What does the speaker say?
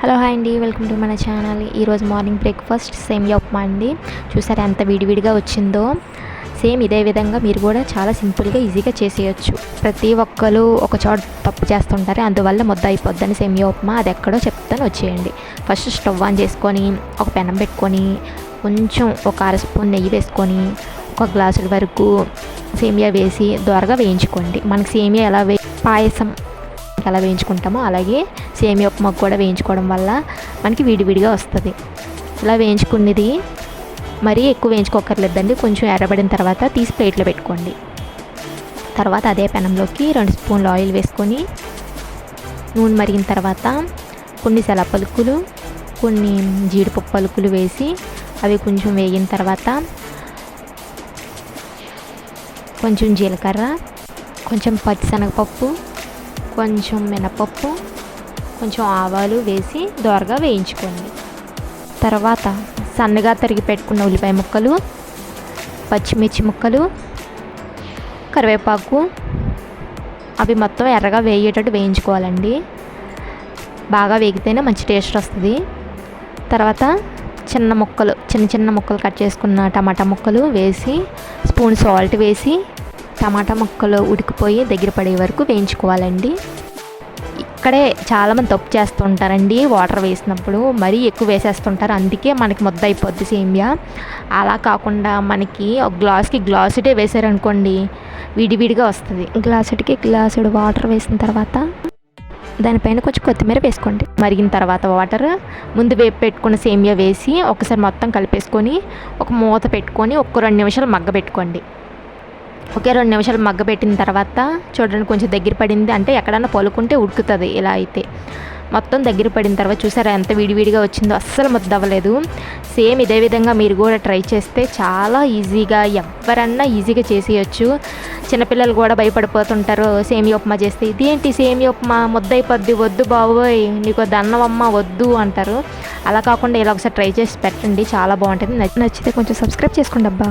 Hello hi అండి. Welcome to మన channel. ఈరోజు మార్నింగ్ బ్రేక్ఫాస్ట్ సేమియా ఉప్మా అండి. చూసారా ఎంత విడివిడిగా వచ్చిందో? సేమ్ ఇదే విధంగా మీరు కూడా చాలా సింపుల్గా ఈజీగా చేసేయచ్చు. ప్రతి ఒక్కరు ఒక చోట తప్పు చేస్తుంటారు అందువల్ల ముద్ద అయిపోద్దని సేమియా ఉప్మా. అది ఎక్కడో చెప్తాను వచ్చేయండి. ఫస్ట్ స్టవ్ ఆన్ చేసుకొని ఒక పెనం పెట్టుకొని కొంచెం ఒక అర స్పూన్ నెయ్యి వేసుకొని ఒక గ్లాసుల వరకు సేమియా వేసి దోరగా వేయించుకోండి. మనకి సేమియా ఎలా వే పాయసం ఎలా వేయించుకుంటామో అలాగే సేమియా ఉప్మా కూడా వేయించుకోవడం వల్ల మనకి విడివిడిగా వస్తుంది. ఇలా వేయించుకున్నది మరీ ఎక్కువ వేయించుకోకర్లేదండి కొంచెం ఎర్రబడిన తర్వాత తీసి ప్లేట్లో పెట్టుకోండి. తర్వాత అదే పెనంలోకి రెండు స్పూన్లు ఆయిల్ వేసుకొని నూనె మరిగిన తర్వాత కొన్ని పలుకులు కొన్ని జీడిపప్పు పలుకులు వేసి అవి కొంచెం వేగిన తర్వాత కొంచెం జీలకర్ర కొంచెం పచ్చిశనగపప్పు కొంచెం మినపప్పు కొంచెం ఆవాలు వేసి దోరగా వేయించుకోండి. తర్వాత సన్నగా తరిగి పెట్టుకున్న ఉల్లిపాయ ముక్కలు పచ్చిమిర్చి ముక్కలు కరివేపాకు అవి మొత్తం ఎర్రగా వేయేటట్టు వేయించుకోవాలండి. బాగా వేగితేనే మంచి టేస్ట్ వస్తుంది. తర్వాత చిన్న ముక్కలు చిన్న చిన్న ముక్కలు కట్ చేసుకున్న టమాటా ముక్కలు వేసి స్పూన్ సాల్ట్ వేసి టమాటా ముక్కలు ఉడికిపోయి దగ్గర పడే వరకు వేయించుకోవాలండి. ఇక్కడే చాలామంది తప్పు చేస్తుంటారండి వాటర్ వేసినప్పుడు మరీ ఎక్కువ వేసేస్తుంటారు. అందుకే మనకి ముద్ద అయిపోద్ది సేమియా. అలా కాకుండా మనకి ఒక గ్లాస్కి గ్లాసుడే వేసారనుకోండి విడివిడిగా వస్తుంది. గ్లాసుడికి గ్లాసుడు వాటర్ వేసిన తర్వాత దానిపైన కొంచెం కొత్తిమీర వేసుకోండి. మరిగిన తర్వాత వాటర్ ముందు వేపు పెట్టుకున్న సేమియా వేసి ఒకసారి మొత్తం కలిపేసుకొని ఒక మూత పెట్టుకొని ఒక్క రెండు నిమిషాలు మగ్గ పెట్టుకోండి. ఒకే రెండు నిమిషాలు మగ్గబెట్టిన తర్వాత చూడండి కొంచెం దగ్గర పడింది. అంటే ఎక్కడన్నా పలుకుంటే ఉడుకుతుంది ఇలా అయితే. మొత్తం దగ్గర పడిన తర్వాత చూసారా ఎంత విడివిడిగా వచ్చిందో? అస్సలు ముద్ద అవ్వలేదు. సేమ్ ఇదే విధంగా మీరు కూడా ట్రై చేస్తే చాలా ఈజీగా ఎవరన్నా ఈజీగా చేసేయచ్చు. చిన్నపిల్లలు కూడా భయపడిపోతుంటారు సేమి ఉప్మా చేస్తే. ఇదేంటి సేమి ఉప్మా? ముద్దైపోద్ది అయిపోద్ది. వద్దు బాబోయ్ నీకు దన్నవమ్మ వద్దు అంటారు. అలా కాకుండా ఇలా ఒకసారి ట్రై చేసి పెట్టండి. చాలా బాగుంటుంది. నచ్చితే కొంచెం సబ్స్క్రైబ్ చేసుకోండి అబ్బా.